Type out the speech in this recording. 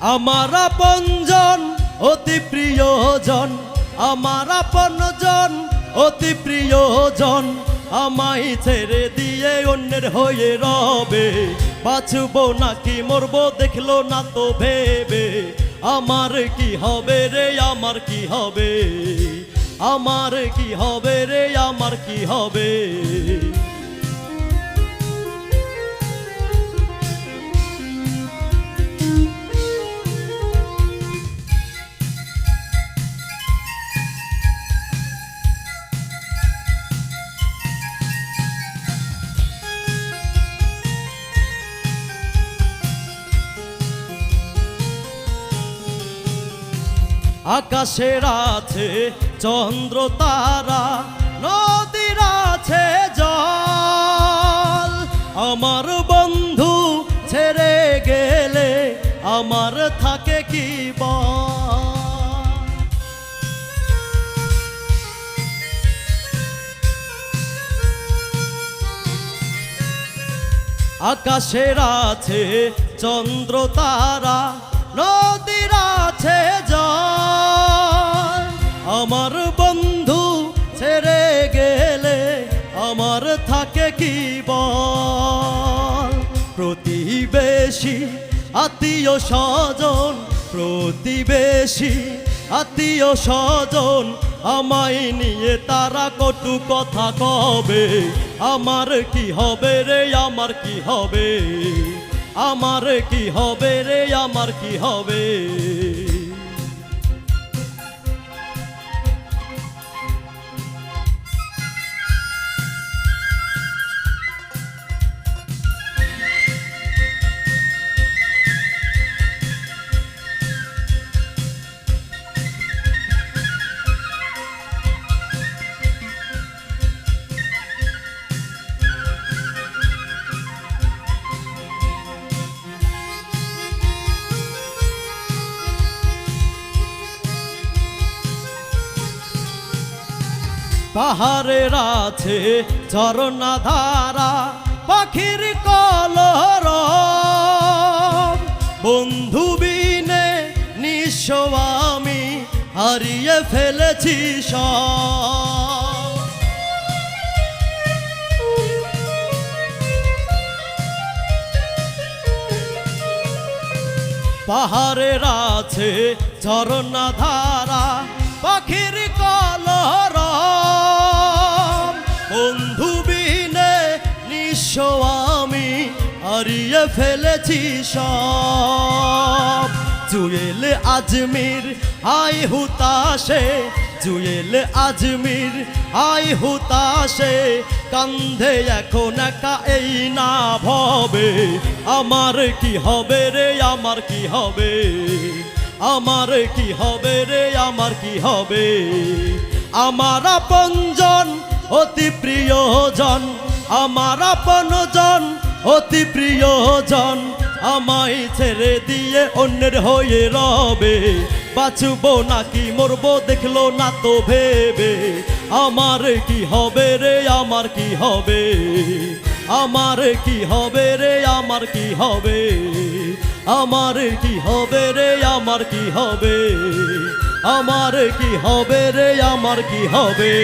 আমার আপনজন অতি প্রিয়জন আমার আপনজন অতি প্রিয়জন আমায় ছেড়ে দিয়ে অন্যের হয়ে রবে। বাঁচব নাকি মরব দেখল না তো ভেবে। আমার কি হবে রে, আমার কি হবে? আমার কি হবে রে, আমার কি হবে? আকাশের আছে চন্দ্র তারা, নদীর আছে জল। আমার বন্ধু ছেড়ে গেলে আমার থাকে কি বল? আকাশের আছে চন্দ্র তারা নদীর আছে আমার বন্ধু ছেড়ে গেলে আমার থাকে কি বল? প্রতিবেশী, আত্মীয় স্বজন, প্রতিবেশী, আত্মীয় স্বজন, আমায় নিয়ে তারা কটু কথা কবে? আমার কি হবে রে? আমার কি হবে? আমার কি হবে রে? আমার কি হবে? পাহাড়ের আছে ঝরনা ধারা, পাখির কলর বন্ধু বিনে, নিঃস্ব আমি হারিয়ে ফেলেছি সব। পাহাড়ের আছে ঝরনা ধারা পাখির কলর বন্ধু বিনে আমি হারিয়ে ফেলেছি সব। জুয়েল আজমির আই হুতাশে। জুয়েল আজমির আই হুতাশে। কান্ধে এখন একা এই না ভবে। আমার কি হবে রে, আমার কি হবে? আমার কি হবে রে? আমার কি হবে? আমার আপনজন অতি প্রিয়জন আমার আপনজন অতি প্রিয়জন আমায় ছেড়ে দিয়ে অন্যের হয়ে রবে। বাঁচব নাকি মরব দেখল না তো ভেবে। আমার কি হবে রে? আমার কি হবে? আমার কি হবে রে? আমার কি হবে? আমার কি হবে রে আমার কি হবে? আমার কি হবে রে আমার কি হবে?